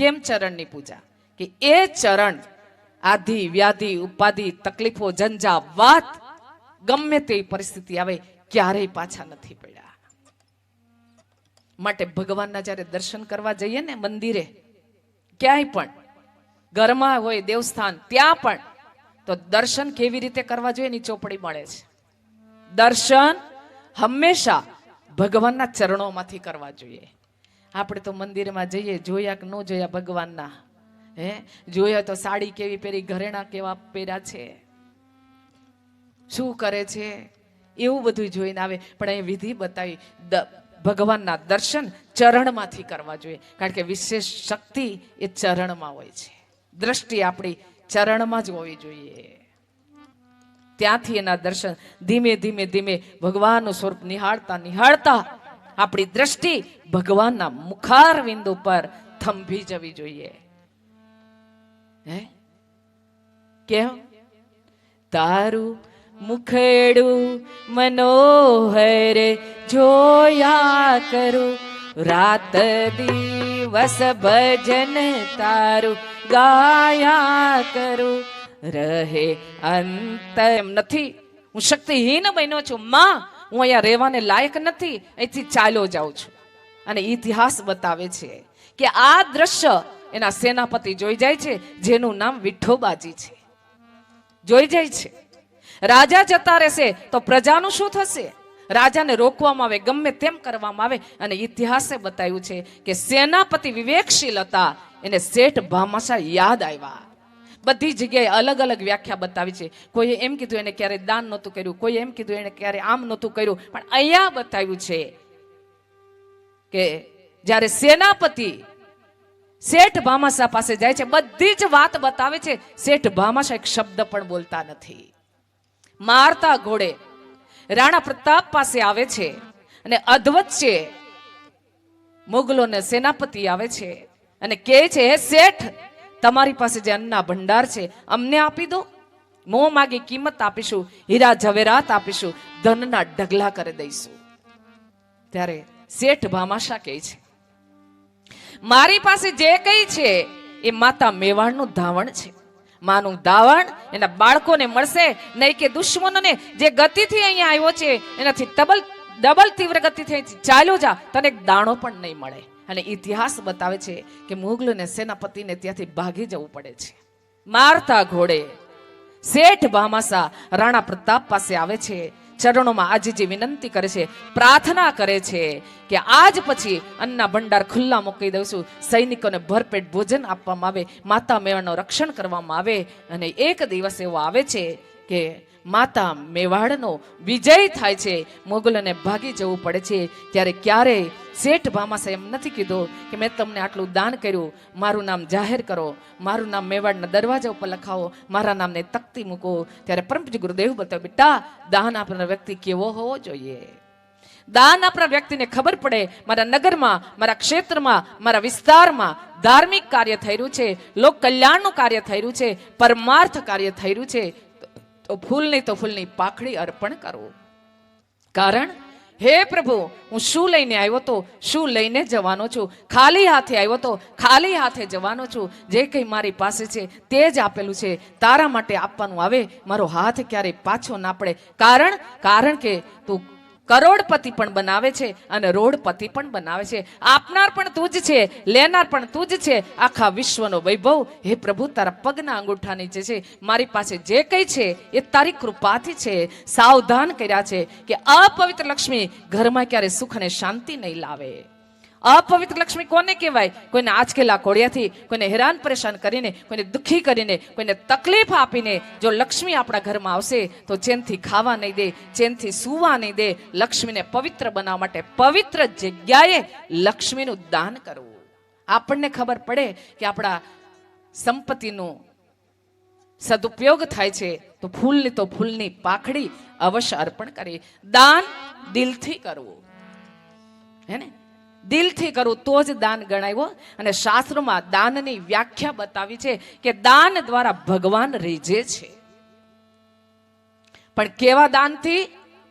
કેમ ચરણની પૂજા? કે એ ચરણ આધિ, વ્યાધિ, ઉપાધિ, તકલીફો જંજા વાત ગમે તેવી પરિસ્થિતિ આવે, ક્યારેય પાછા નથી પડ્યા. માટે ભગવાનના જ્યારે દર્શન કરવા જઈએ ને મંદિરે, ક્યાંય પણ, ઘરમાં હોય, દેવસ્થાન, ત્યાં પણ, તો દર્શન કેવી રીતે કરવા જોઈએ એની ચોપડી મળે છે. દર્શન હંમેશા ભગવાનના ચરણોમાંથી કરવા જોઈએ. આપણે તો મંદિરમાં જઈએ, જોયા કે ન જોયા ભગવાનના? હે? જોયા તો સાડી કેવી પહેરી, ઘરેણા કેવા પહેર્યા છે? શું કરે છે? એવું બધું જોઈને આવે. પણ અહીં વિધિ બતાવી ભગવાનના દર્શન ચરણમાંથી કરવા જોઈએ. કારણ કે વિશેષ શક્તિ એ ચરણમાં હોય છે. દ્રષ્ટિ આપણી ચરણમાં જ હોવી જોઈએ. ત્યાંથી એના દર્શન ધીમે ધીમે ધીમે ભગવાનનું સ્વરૂપ નિહાળતા નિહાળતા આપણી દ્રષ્ટિ ભગવાનના મુખાર બિંદુ ઉપર થંભી જવી જોઈએ. હે? કેમ? તારું મુખડું મનોહર જોયા કરું. રાત દિવસ ભજન તારું ગાયા કરું. રહે અંત એમ નથી. હું શક્તિહીન બન્યો છું. માં હું અહીંયા રહેવાને લાયક નથી, અહીંથી ચાલ્યો જાઉં છું. અને ઇતિહાસ બતાવે છે કે આ દ્રશ્ય એના સેનાપતિ જોઈ જાય છે, જેનું નામ વિઠ્ઠોબાજી છે. જોઈ જાય છે. રાજા જતા રહેશે તો પ્રજાનું શું થશે? રાજાને રોકવામાં આવે, ગમે તેમ કરવામાં આવે. અને ઇતિહાસે બતાવ્યું છે કે સેનાપતિ વિવેકશીલ હતા, એને શેઠ ભામાશા યાદ આવ્યા. બધી જગ્યાએ અલગ અલગ વ્યાખ્યા બતાવી છે. કોઈએ એમ કીધું એને ક્યારે દાન નહોતું કર્યું, કોઈએ એમ કીધું એને ક્યારે આમ નહોતું કર્યું. પણ અહીંયા બતાવ્યું છે કે જ્યારે સેનાપતિ શેઠ ભામાશા પાસે જાય છે, બધી જ વાત બતાવે છે, શેઠ ભામાશા એક શબ્દ પણ બોલતા નથી. મારતા ઘોડે રાણા પ્રતાપ પાસે આવે છે અને અધવત છે મુગલોને સેનાપતિ આવે છે અને કહે છે શેઠ તમારી પાસે જે અન્નના ભંડાર છે, અમને આપી દો. મોં માગી કિંમત આપીશું, હીરા ઝવેરાત આપીશું, ધનના ઢગલા કરી દઈશું. ત્યારે શેઠ ભામાશા કહે છે, મારી પાસે જે કઈ છે, એ માતા મેવાડનું ધાવણ છે. માનું ધાવણ એના બાળકોને મળશે, નહીં કે દુશ્મનોને. જે ગતિથી અહીંયા આવ્યો છે, એનાથી ડબલ ડબલ તીવ્ર ગતિથી ચાલ્યો જા, તને દાણો પણ નહીં મળે. અને ઇતિહાસ બતાવે છે કે મુગલને સેનાપતિને ત્યાંથી ભાગી જવું પડે છે. મારતા ઘોડે, શેઠ ભામાસા રાણા પ્રતાપ પાસે આવે છે, ચરણોમાં આજીજી વિનંતી કરે છે, પ્રાર્થના કરે છે કે આજ પછી અન્ના ભંડાર ખુલ્લા મૂકી દઉં સૈનિકોને ભરપેટ ભોજન આપવામાં આવે, માતા મેવાડનું રક્ષણ કરવામાં આવે અને એક દિવસ એવો આવે છે કે માતા મેવાડનો વિજય થાય છે, મોગલોને ભાગી જવું પડે છે, ત્યારે ક્યારેય શેઠ ભામાસા એમ નથી કીધું કે મેં તમને આટલું દાન કર્યું, મારું નામ જાહેર કરો, મારું નામ મેવાડના દરવાજા ઉપર લખાવો, મારા નામને તકતી મૂકો. ત્યારે પરમજી ગુરુદેવ બતાવ્યો બેટા, દાન આપનાર વ્યક્તિ કેવો હોવો જોઈએ? દાન આપનાર વ્યક્તિને ખબર પડે, મારા નગરમાં, મારા ક્ષેત્રમાં, મારા વિસ્તારમાં ધાર્મિક કાર્ય થઈ રહ્યું છે, લોક કલ્યાણનું કાર્ય થઈ રહ્યું છે, પરમાર્થ કાર્ય થઈ રહ્યું છે. તો ફૂલની તો ફૂલની પાખડી અર્પણ કરવું કારણ હે પ્રભુ, હું શું લઈને આવ્યો તો? શું લઈને જવાનો છું? ખાલી હાથે આવ્યો તો? ખાલી હાથે જવાનો છું? જે કંઈ મારી પાસે છે, તે જ આપેલું છે. તારા માટે આપવાનું આવે, મારો હાથ ક્યારેય પાછો ના પડે. કારણ કારણ કે તું કરોડપતિ પણ બનાવે છે અને રોડપતિ પણ બનાવે છે. આપનાર પણ તું જ છે, લેનાર પણ તું જ છે. આખા વિશ્વનો વૈભવ, હે પ્રભુ, તારા પગના અંગૂઠા નીચે છે. મારી પાસે જે કંઈ છે, એ તારી કૃપાથી છે. સાવધાન કર્યા છે કે અપવિત્ર લક્ષ્મી ઘરમાં ક્યારે સુખ અને શાંતિ નહીં લાવે. અપવિત્ર લક્ષ્મી કોને કહેવાય? કોઈને આજકેલા કોળિયાથી કોઈને હેરાન પરેશાન કરીને, કોઈને દુઃખી કરીને, કોઈને તકલીફ આપીને જો લક્ષ્મી આપણા ઘરમાં આવશે, તો ચેનથી ખાવા નહીં દે, ચેનથી સૂવા નહીં દે, લક્ષ્મીને પવિત્ર બનાવવા માટે પવિત્ર જગ્યાએ લક્ષ્મીનું દાન કરવું. આપણને ખબર પડે કે આપણા સંપત્તિનું સદુપયોગ થાય છે, તો ફૂલની તો ફૂલની પાખડી અવશ્ય અર્પણ કરી, દાન દિલથી કરવું. હે ને? દિલથી કરું તો જ દાન ગણાવ્યો. અને શાસ્ત્રમાં દાનની વ્યાખ્યા બતાવી છે કે દાન દ્વારા ભગવાન રીજે છે. પણ કેવા દાનથી?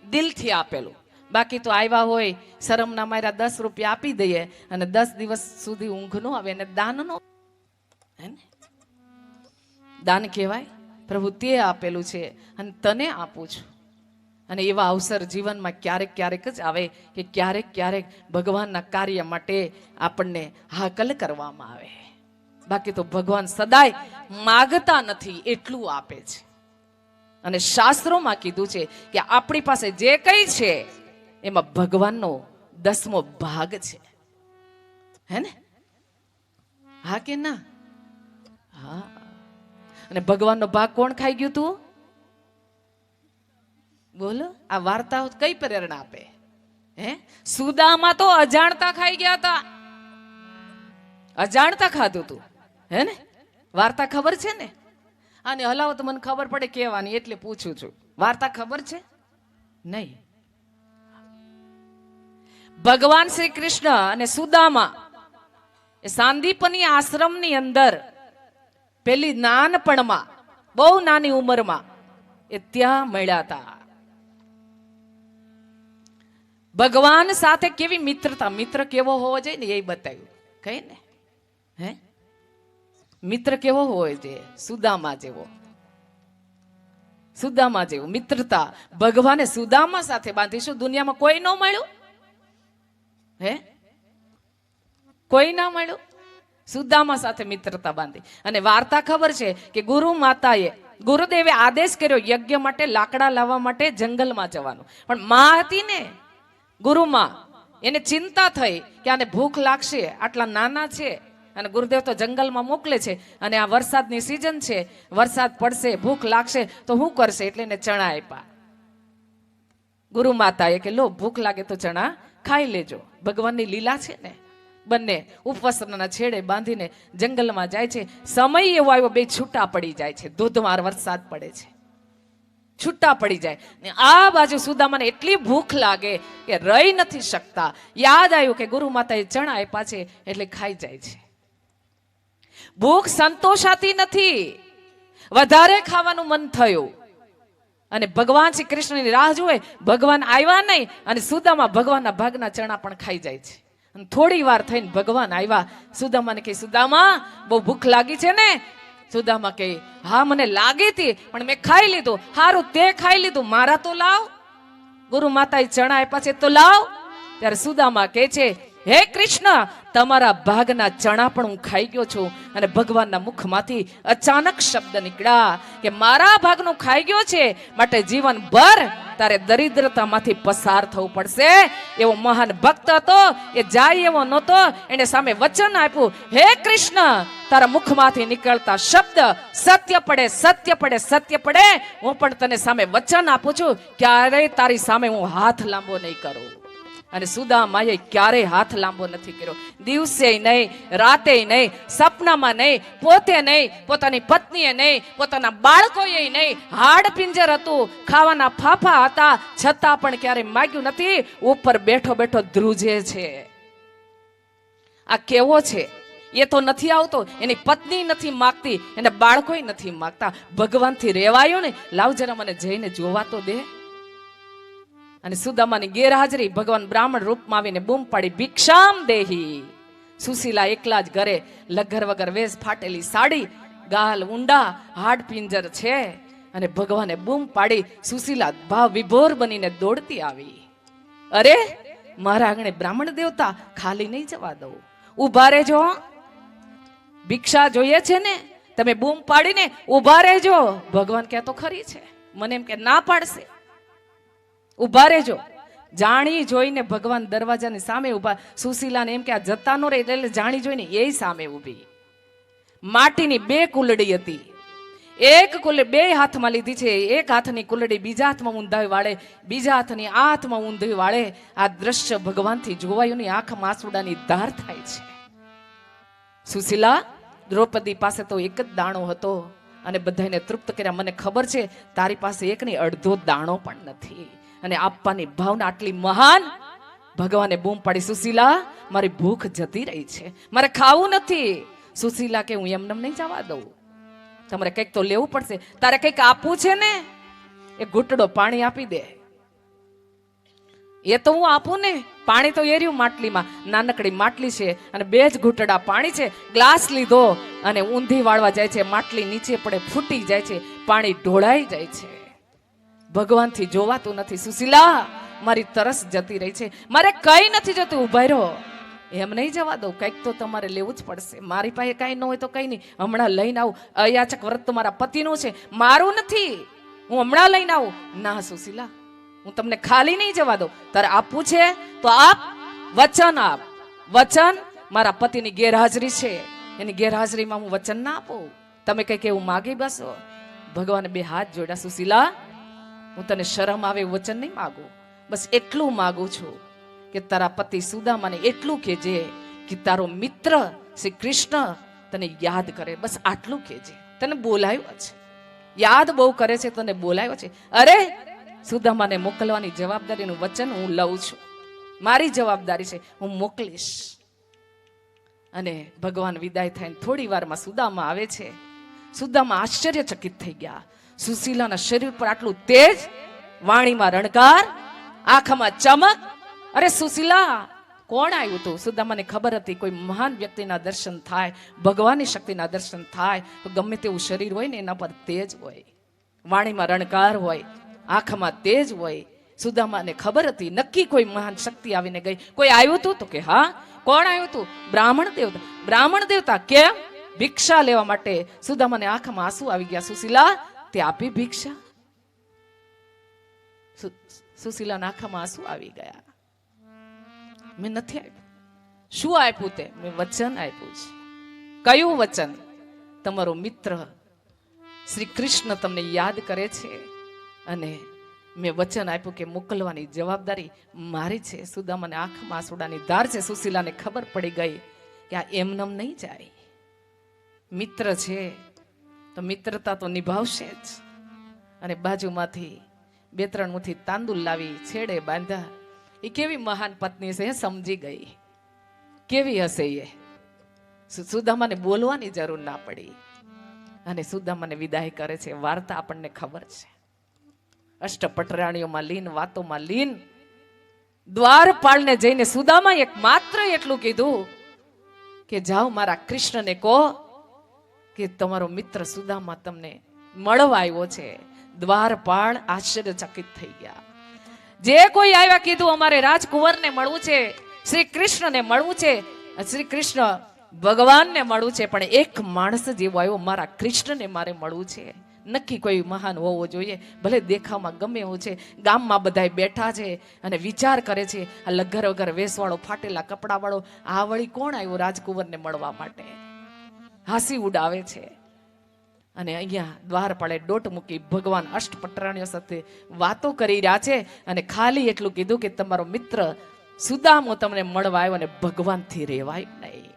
દિલથી આપેલું. બાકી તો આવ્યા હોય, શરમના માર્યા દસ રૂપિયા આપી દઈએ અને દસ દિવસ સુધી ઊંઘ નો આવે અને દાન નો? દાન કહેવાય? પ્રભુ તે આપેલું છે અને તને આપું છું. અને એવા અવસર જીવનમાં ક્યારેક ક્યારેક જ આવે કે ક્યારેક ક્યારેક ભગવાનના કાર્ય માટે આપણને હાકલ કરવામાં આવે. બાકી તો ભગવાન સદાય માગતા નથી, એટલું આપે છે. અને શાસ્ત્રોમાં કીધું છે કે આપણી પાસે જે કંઈ છે, એમાં ભગવાનનો દસમો ભાગ છે. હે ને? હા કે ના? હા. અને ભગવાનનો ભાગ કોણ ખાઈ ગયું તું? બોલો, આ વાર્તાઓ કઈ પ્રેરણા આપે? હે? સુદામાં તો અજાણતા ખાઈ ગયા હતા અજાણતા ખાધું તું. હે ને? વાર્તા ખબર છે ને? અને હલાવો તો મને ખબર પડે કહેવાની, એટલે પૂછું છું. વાર્તા ખબર છે? નહીં. ભગવાન શ્રી કૃષ્ણ અને સુદામા એ સાંદીપની આશ્રમની અંદર પેલી નાનપણમાં, બહુ નાની ઉંમરમાં એ ત્યાં મળ્યા હતા ભગવાન સાથે કેવી મિત્રતા? મિત્ર કેવો હોવો જોઈએ ને એ બતાવ્યું. કઈ ને? હે? મિત્ર કેવો હોય છે સુદામા જેવો. સુદામા જેવો. મિત્રતા. ભગવાને સુદામા સાથે બાંધીશું. દુનિયામાં કોઈ ન મળ્યું? હે? કોઈ ના મળ્યું? સુદામા સાથે મિત્રતા બાંધી. અને વાર્તા ખબર છે કે ગુરુ માતાએ, ગુરુદેવે આદેશ કર્યો, યજ્ઞ માટે લાકડા લાવવા માટે જંગલમાં જવાનું. પણ મા હતી ને ગુરુમાં એને ચિંતા થઈ કે આને ભૂખ લાગશે, આટલા નાના છે. અને ગુરુદેવ તો જંગલમાં મોકલે છે અને આ વરસાદની સિઝન છે, વરસાદ પડશે, ભૂખ લાગશે, તો શું કરશે? એટલે એને ચણા આપ્યા. ગુરુ માતાએ કે, લો, ભૂખ લાગે તો ચણા ખાઈ લેજો. ભગવાનની લીલા છે ને. બંને ઉપવસ્ત્રના છેડે બાંધીને જંગલમાં જાય છે. સમય એવો આવ્યો, બે છૂટા પડી જાય છે. ધોધમાર વરસાદ પડે છે. છૂટા પડી જાય. ને આ બાજુ સુદામાને એટલી ભૂખ લાગે કે રહી નથી શકતા. યાદ આવ્યું કે ગુરુ માતાએ ચણા આપ્યા છે એટલે ખાઈ જાય છે. ભૂખ સંતોષાતી નથી. વધારે ખાવાનું મન થયું. અને ભગવાન શ્રી કૃષ્ણની રાહ જુએ, ભગવાન આવ્યા નહીં અને સુદામા ભગવાનના ભાગના ચણા પણ ખાઈ જાય છે. થોડી વાર થઈને ભગવાન આવ્યા. સુદામાને કહે, સુદામા, બહુ ભૂખ લાગી છે ને સુદામા કહે, હા, મને લાગી હતી પણ મેં ખાઈ લીધું. હારું, તે ખાઈ લીધું. મારા તો લાવ. ગુરુ માતા ચણા આપ્યા તો લાવ. ત્યારે સુદામા કહે છે, હે કૃષ્ણ, તમારા ભાગના ચણા પણ હું ખાઈ ગયો છું અને ભગવાનના મુખમાંથી અચાનક શબ્દ નીકળ્યા કે મારા ભાગનું ખાઈ ગયો છે, માટે જીવનભર તારે દરિદ્રતામાંથી પસાર થવું પડશે. એવો મહાન ભક્ત હતો, એ જાય એવો નહોતો, એને સામે વચન આપ્યું, હે કૃષ્ણ, તારા મુખમાંથી નીકળતા શબ્દ સત્ય પડે સત્ય પડે સત્ય પડે. હું પણ તને સામે વચન આપું છું. ક્યારેય તારી સામે હું હાથ લાંબો નહીં કરું. અને સુદામાએ ક્યારેય હાથ લાંબો નથી કર્યો. દિવસે નહીં, રાતે નહીં, સપનામાં નહીં, પોતે નહીં, પોતાની પત્નીએ નહીં, પોતાના બાળકોએ નહીં, હાડ પિંજર હતું, ખાવાના ફાફા હતા, છતાં પણ ક્યારેય માગ્યું નથી, ઉપર બેઠો બેઠો ધ્રુજે છે. આ કેવો છે? એ તો નથી આવતો, એની પત્ની નથી માગતી, એને બાળકોય નથી માગતા. ભગવાનથી રેવાયો ને, લાવ જરા મને જઈને જોવા તો દે. અને સુદામાની ગેરહાજરી ભગવાન બ્રાહ્મણ રૂપમાં આવીને બૂમ પાડી, ભિક્ષામ દેહી. સુશીલા એકલા જ ઘરે લગર વગર વેશ ફાટેલી સાડી, ગાલ ઊંડા, હાડ પિંજર છે. અને ભગવાને બૂમ પાડી, સુશીલા ભાવ વિભોર બનીને દોડતી આવી. અરે, મારા આંગણે બ્રાહ્મણ દેવતા ખાલી નહીં જવા દઉં. ઊભા રહેજો ભિક્ષા જોઈએ છે ને? તમે બૂમ પાડીને ઊભા રહેજો. ભગવાન ક્યાં તો ખરી છે. મને એમ કે, ના પાડશે. ઊભા રહેજો. જાણી જોઈને ભગવાન દરવાજાની સામે ઊભા. સુશીલાને એમ કે આ જતા નો રહે એટલે જાણી જોઈને એ સામે ઊભી. માટીની બે કુલડી હતી. એક કુલ બે હાથમાં લીધી છે. એક હાથની કુલડી બીજા હાથમાં ઊંધાઈ વાળે, બીજા હાથની આ હાથમાં ઊંધી વાળે. આ દ્રશ્ય ભગવાનથી જોવાયું ની આંખમાં આંસુડાની ધાર થાય છે. સુશીલા, દ્રૌપદી પાસે તો એક જ દાણો હતો અને બધાને તૃપ્ત કર્યા. મને ખબર છે, તારી પાસે એક નહીં અડધો દાણો પણ નથી. અને આપવાની ભાવના આટલી મહાન. ભગવાને બૂમ પાડી, સુશીલા, મારી ભૂખ જતી રહી છે. મારે ખાવું નથી. સુશીલા, કે હું એમને નહીં જવા દઉં? તમારે કંઈક તો લેવું પડશે. તારે કંઈક આપવું છે ને? એ ઘૂંટડો પાણી આપી દે. એ તો હું આપું ને. પાણી તો એર્યું માટલીમાં. નાનકડી માટલી છે અને બે જ ઘૂંટડા પાણી છે. ગ્લાસ લીધો અને ઊંધી વાળવા જાય છે. માટલી નીચે પડે, ફૂટી જાય છે. પાણી ઢોળાઈ જાય છે. ભગવાનથી જોવાતું નથી. સુશીલા, મારી તરસ જતી રહી છે. મારે કઈ નથી જતું. ઊભા રહો. એમ નહીં જવા દઉં. કંઈક તો તમારે લેવું જ પડશે. મારી પાસે કાંઈ ન હોય તો કંઈ નહીં. હમણાં લઈને આવું. અયાચક વ્રત તો મારા પતિનું છે. મારું નથી. હું હમણાં લઈને આવું. ના, સુશીલા. હું તમને ખાલી નહીં જવા દઉં. તારે આપવું છે તો આપ વચન આપ. વચન મારા પતિની ગેરહાજરી છે. એની ગેરહાજરીમાં હું વચન ના આપું. તમે કંઈક એવું માગી બસો. ભગવાને બે હાથ જોડ્યા. સુશીલા હું તને શરમ આવે વચન નહીં માગું. બસ એટલું માગું છું કે તારા પતિ સુદામાને એટલું કહેજે કે તારો મિત્ર શ્રી કૃષ્ણ તને યાદ કરે. બસ આટલું કહેજે. તને બોલાયો છે. યાદ બહુ કરે છે, તને બોલાયો છે. અરે સુદામાને મોકલવાની જવાબદારીનું વચન હું લઉં છું. મારી જવાબદારી છે, હું મોકલીશ. અને ભગવાન વિદાય થઈને થોડી વારમાં સુદામા આવે છે. સુદામા આશ્ચર્યચકિત થઈ ગયા. સુશીલાના શરીર પર આટલું તેજ, વાણીમાં રણકાર, આંખમાં ચમક. અરે સુશીલા, કોણ આવ્યું તું? સુદામાને ખબર હતી કોઈ મહાન વ્યક્તિના દર્શન થાય, ભગવાનની શક્તિના દર્શન થાય. તો ગમે તેવું શરીર હોય ને, એના પર તેજ હોય. વાણીમાં રણકાર હોય, આંખમાં તેજ હોય. સુદામાને ખબર હતી, નક્કી કોઈ મહાન શક્તિ આવીને ગઈ. કોઈ આવ્યું હતું તો કે હા. કોણ આવ્યું હતું બ્રાહ્મણ દેવતા. બ્રાહ્મણ દેવતા કેમ? ભિક્ષા લેવા માટે. સુદામાને આંખમાં આંસુ આવી ગયા. સુશીલા તે આપી ભિક્ષા સુશીલા આંખમાં આંસુ આવી ગયા. મેં નથી આપ્યું. શું આપ્યું તે? મેં વચન આપ્યું છે. કયું વચન? તમારો મિત્ર શ્રી કૃષ્ણ તમને યાદ કરે છે? અને મેં વચન આપ્યું કે મોકલવાની જવાબદારી મારી છે. સુદામાને આંખમાં આંસુડાની ધાર છે. સુશીલાને ખબર પડી ગઈ કે આ એમનેમ નહીં જાય. મિત્ર છે. તો મિત્રતા તો નિભાવશે જ. અને બાજુમાંથી બે ત્રણ મુઠી તાંદુલ લાવી છેડે બાંધ્યા એ કેવી મહાન પત્ની છે સમજી ગઈ. કેવી હશે એ? સુદામાને બોલવાની જરૂર ના પડી. અને સુદામાને વિદાય કરે છે, વાર્તા આપણને ખબર છે. અષ્ટપટરાણીઓમાં લીન, વાતોમાં લીન. દ્વારપાળને જઈને સુદામા એક માત્ર એટલું કીધું કે, જાઓ મારા કૃષ્ણને કહો કે તમારો મિત્ર સુદામા તમને મળવા આવ્યો છે. દ્વારપાળ આશ્ચર્યચકિત થઈ ગયા. જે કોઈ આવ્યા કીધું, અમારે રાજકુંવરને મળવું છે, શ્રી કૃષ્ણને મળવું છે, શ્રી કૃષ્ણ ભગવાનને મળવું છે, પણ એક માણસ જેવો આવ્યો, મારા કૃષ્ણને મારે મળવું છે. નક્કી કોઈ મહાન હોવો જોઈએ, ભલે દેખાવમાં ગમે એવું છે, ગામમાં બધાય બેઠા છે અને વિચાર કરે છે, આ લગર વગર વેસવાળો ફાટેલા કપડાવાળો, આ વળી કોણ આવ્યો રાજકુંવરને મળવા માટે? હાસી ઉડાવે છે. અને અહીંયા દ્વારપાળે ડોટ મૂકી ભગવાન અષ્ટપટરાણીઓ સાથે વાતો કરી રહ્યા છે અને ખાલી એટલું કીધું કે તમારો મિત્ર સુદામો તમને મળવા આવ્યો અને ભગવાનથી રેવાય નહીં.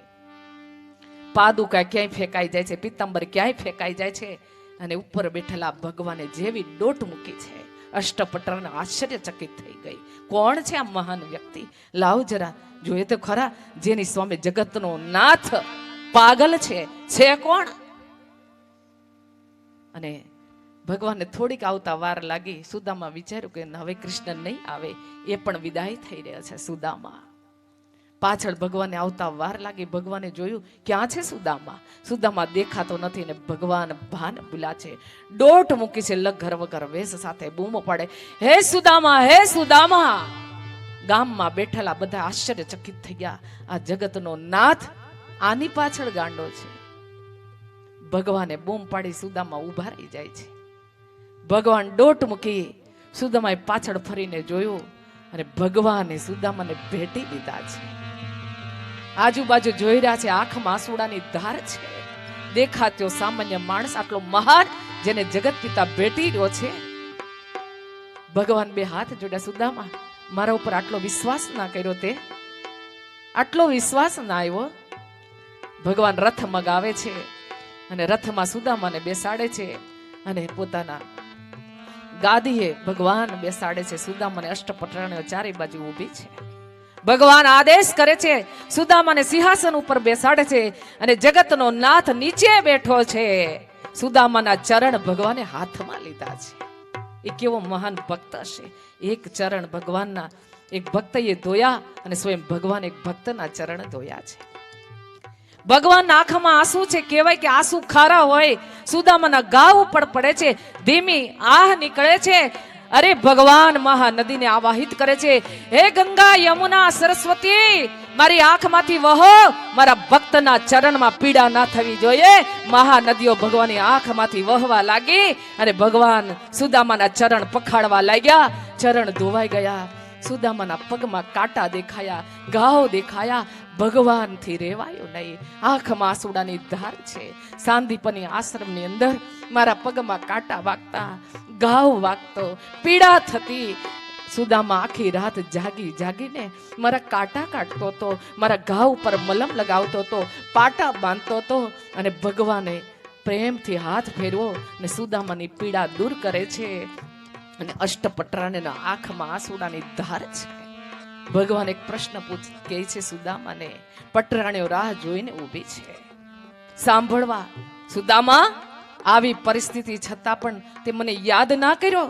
પાદુકા ક્યાંય ફેંકાઈ જાય છે પિત્તંબર ક્યાંય ફેંકાઈ જાય છે અને ઉપર બેઠેલા ભગવાને જેવી ડોટ મૂકી છે, અષ્ટપટરાને આશ્ચર્યચકિત થઈ ગઈ. કોણ છે આ મહાન વ્યક્તિ? લાવ જરા, જોઈએ તો ખરા, જેની સ્વામી જગતનો નાથ પાગલ છે. છે કોણ? અને ભગવાનને થોડીક આવતા વાર લાગી સુદામા વિચાર્યું કે હવે કૃષ્ણ નહીં આવે, એ પણ વિદાય થઈ રહ્યા છે સુદામા. પાછળ ભગવાને આવતા વાર લાગી, ભગવાને જોયું ક્યાં છે સુદામા. સુદામા દેખાતો નથી ને ભગવાન ભાન ભૂલા છે. દોટ મૂકી છે લઘર વગર વેશ સાથે બૂમો પાડે. હે સુદામા હે સુદામા! ગામમાં બેઠેલા બધા આશ્ચર્યચકિત થઈ ગયા. આ જગતનો નાથ આની પાછળ ગાંડો છે. ભગવાને બૂમ પાડી સુદામાં ઊભા રહી જાય છે. ભગવાન ડોટ મૂકી સુદામાએ પાછળ ફરીને જોયું અને ભગવાને સુદામાને ભેટી દીધા છે. આજુબાજુ જોઈ રહ્યા છે આંખમાં આંસુડાની ધાર છે. દેખાત્યો સામાન્ય માણસ આટલો મહાન જેને જગત પિતા ભેટી રહ્યો છે. ભગવાન બે હાથ જોડ્યા, સુદામા, મારા ઉપર આટલો વિશ્વાસ ના કર્યો તે? આટલો વિશ્વાસ ના આવ્યો? ભગવાન રથ મગાવે છે. અને રથમાં સુદામાને બેસાડે છે અને પોતાના ગાદીએ ભગવાન બેસાડે છે. સુદામાને અષ્ટપટરાણીઓ ચારે બાજુ ઊભી છે. ભગવાન આદેશ કરે છે, સુદામાને સિંહાસન ઉપર બેસાડે છે અને જગતનો નાથ નીચે બેઠો છે. સુદામાના ચરણ ભગવાને હાથમાં લીધા છે. એ કેવો મહાન ભક્ત હશે. એક ચરણ ભગવાનના એક ભક્તએ ધોયા અને સ્વયં ભગવાન એક ભક્તના ચરણ ધોયા છે. ભગવાનના આંખમાં આંસુ છે, કહેવાય કે આંસુ ખારા હોય, સુદામાના ગાવ ઉપર પડે છે, ધીમી આહ નીકળે છે. અરે ભગવાન મહાનદીને આવાહિત કરે છે. હે ગંગા, યમુના, સરસ્વતી, મારી આંખમાંથી વહો, મારા ભક્તના ચરણમાં પીડા ના થવી જોઈએ. મહાનદીઓ ભગવાનની આંખમાંથી વહવા લાગી અને ભગવાન સુદામાના ચરણ પખાડવા લાગ્યા. ચરણ ધોવાઈ ગયા. સુદામાના પગમાં કાંટા દેખાયા, ઘાવ દેખાયા. ભગવાનથી રેવાયો નહીં. આંખમાં આસુડાની ધાર છે. સાંદીપની આશ્રમની અંદર મારા પગમાં કાંટા વાગતા, ઘાવ વાગતો, પીડા થતી. સુદામા આખી રાત જાગી જાગીને મારા કાંટા કાઢતો હતો મારા ઘાવ ઉપર મલમ લગાવતો હતો પાટા બાંધતો હતો અને ભગવાને પ્રેમથી હાથ ફેરવો અને સુદામાની પીડા દૂર કરે છે. અને અષ્ટપટરાને આંખમાં આસુડાની ધાર છે. ભગવાન એક પ્રશ્ન પૂછ, કહે છે સુદામાને પટરાણીઓ રાહ જોઈને ઊભી છે. સાંભળવા, સુદામા, આવી પરિસ્થિતિ છતાં પણ તે મને યાદ ના કર્યો.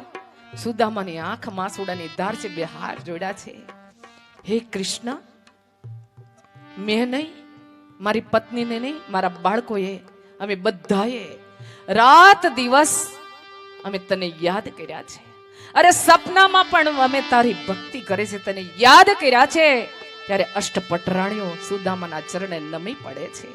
સુદામાની આંખ માસુડાની ધાર છે બે હાર જોડ્યા છે. હે કૃષ્ણ, મેં નહીં, મારી પત્નીને નહીં, મારા બાળકોએ, અમે બધાએ રાત દિવસ અમે તને યાદ કર્યા છે. અરે સપનામાં પણ અમે તારી ભક્તિ કરે છે, તને યાદ કર્યા છે. ત્યારે અષ્ટપટરાણીઓ સુદામાના ચરણે નમી પડે છે.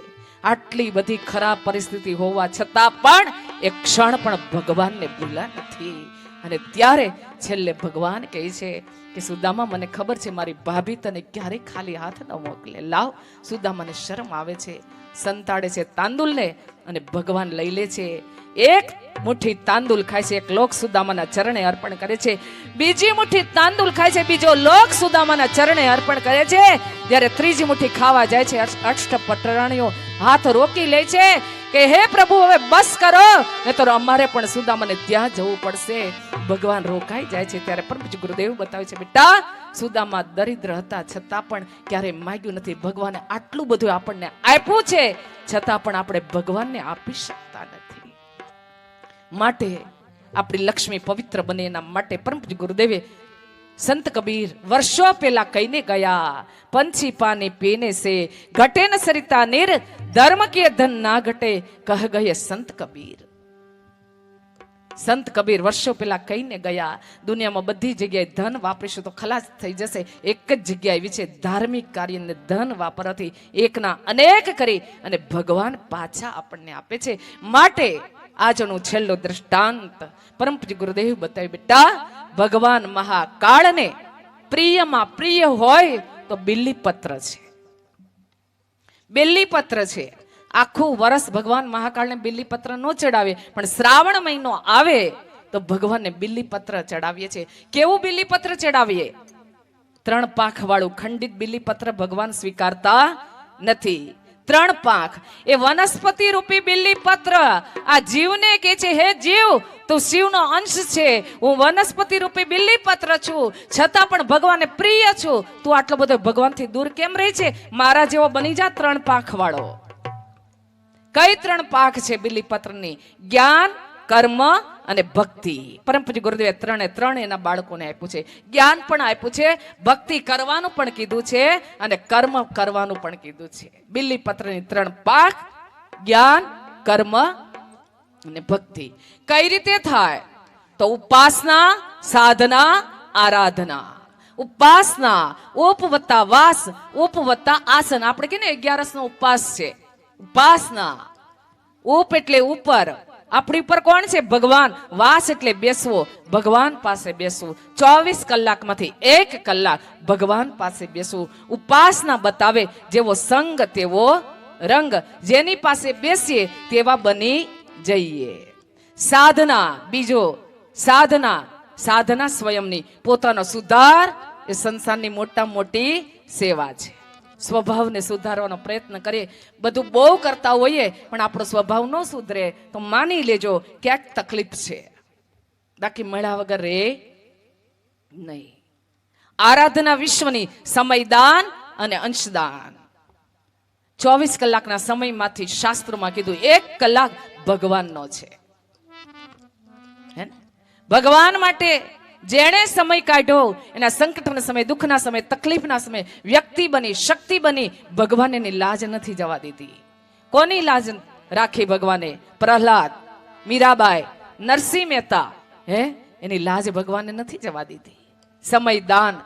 આટલી બધી ખરાબ પરિસ્થિતિ હોવા છતાં પણ એક ક્ષણ પણ ભગવાનને ભૂલા નથી. અને ત્યારે છેલ્લે ભગવાન કહે છે કે, સુદામા, મને ખબર છે મારી ભાભી તને ક્યારેય ખાલી હાથ ન મોકલે. લાવ. સુદામાને શરમ આવે છે, સંતાડે છે તાંદુલને અને ભગવાન લઈ લે છે. એક મુઠ્ઠી તાંદુલ ખાય છે, એક લોક સુદામાના ચરણે અર્પણ કરે છે. બીજી મુઠ્ઠી તાંદુલ ખાય છે, બીજો લોક સુદામાના ચરણે અર્પણ કરે છે. જ્યારે ત્રીજી મુઠ્ઠી ખાવા જાય છે, અષ્ટ- પટરાણીઓ હાથ રોકી લે છે. કે હે પ્રભુ, હવે બસ કરો. નહીતર અમારે પણ સુદામાને ત્યાં જવું પડશે. ભગવાન રોકાઈ જાય છે ત્યારે પણ ગુરુદેવ બતાવે છે, બેટા, સુદામા દરિદ્ર હતા છતાં પણ ક્યારે માગ્યું નથી. ભગવાને આટલું બધું આપણને આપ્યું છે, છતાં પણ આપણે ભગવાનને આપી શકતા નથી. માટે આપણી લક્ષ્મી પવિત્ર બને એના માટે પરમ ગુરુદેવે સંત કબીર વર્ષો પહેલા કહીને ગયા, પંછી પાની પીને સે, ઘટે ન સરિતા નીર, ધર્મ કે ધન ના ઘટે, કહ ગયે સંત કબીર. સંત કબીર વર્ષો પહેલા કહીને ગયા, દુનિયામાં બધી જગ્યાએ ધન વાપરીશું તો ખલાસ થઈ જશે. એક જ જગ્યા એવી છે, ધાર્મિક કાર્યને ધન વાપરવાથી એકના અનેક કરી અને ભગવાન પાછા આપણને આપે છે. માટે આજનું છેલ્લો દ્રષ્ટાંત પરમ ગુરુદેવ બતાવ્યું, બેટા, ભગવાન મહાકાળને પ્રિયમાં પ્રિય હોય તો બિલ્લીપત્ર છે. બિલ્લીપત્ર છે. આખું વર્ષ ભગવાન મહાકાળને બિલ્લીપત્ર ન ચડાવે, પણ શ્રાવણ મહિનો આવે તો ભગવાનને બિલ્લીપત્ર ચડાવીએ છીએ. કેવું બિલ્લીપત્ર ચડાવીએ? ત્રણ પાંખ વાળું ખંડિત બિલ્લીપત્ર ભગવાન સ્વીકારતા નથી. ત્રણ પાંખ. એ વનસ્પતિ રૂપી બિલ્લીપત્ર આ જીવને કે છે, હે જીવ, તું શિવનો અંશ છે. હું વનસ્પતિ રૂપી બિલ્લીપત્ર છું. છતાં પણ ભગવાનને પ્રિય છું. તું આટલો બધો ભગવાનથી દૂર કેમ રહી છે? મારા જેવો બની જા ત્રણ પાંખ વાળો કઈ ત્રણ પાંખ છે બિલીપત્રની જ્ઞાન, કર્મ અને ભક્તિ. પરમ પૂજ્ય ગુરુદેવે ત્રણે ત્રણ એના બાળકોને આપ્યું છે. જ્ઞાન પણ આપ્યું છે, ભક્તિ કરવાનું પણ કીધું છે, અને કર્મ કરવાનું પણ કીધું છે. બિલીપત્રની ત્રણ પાક જ્ઞાન, કર્મ અને ભક્તિ. કઈ રીતે થાય? તો ઉપાસના, સાધના, આરાધના. ઉપાસના ઉપ વત્તા વાસ વત્તા આસન. આપણે કે ને અગિયારસ નો ઉપવાસ છે. ઉપાસના. ઉપ એટલે ઉપર. આપણી ઉપર કોણ છે? ભગવાન. વાસ એટલે બેસવો. ભગવાન પાસે બેસવું. ચોવીસ કલાકમાંથી એક કલાક ભગવાન પાસે બેસવું. ઉપાસના બતાવે જેવો સંગ, તેવો રંગ. જેની પાસે બેસીએ તેવા બની જઈએ. સાધના. બીજો સાધના. સાધના સ્વયંની. પોતાનો સુધાર એ સંસારની મોટા મોટી સેવા છે. સ્વભાવને સુધારવાનો પ્રયત્ન કરીએ. બધું બહુ કરતા હોઈએ, પણ આપણો સ્વભાવ ન સુધરે, તો માની લેજો ક્યાંક તકલીફ છે. બાકી મળ્યા વગર રે નહીં. આરાધના વિશ્વની સમયદાન અને અંશદાન. ચોવીસ કલાકના સમયમાંથી શાસ્ત્રોમાં કીધું, એક કલાક ભગવાનનો છે? ભગવાન માટે જેણે સમય કાઢ્યો, એના સંકટના સમય, દુઃખના સમય, તકલીફના સમય, વ્યક્તિ બની, શક્તિ બની, ભગવાન એની લાજ નથી જવા દીધી. કોની લાજ રાખી ભગવાને? પ્રહલાદ, મીરાબાઈ, નરસિંહ મહેતા, હે? એની લાજ ભગવાને નથી જવા દીધી. સમય દાન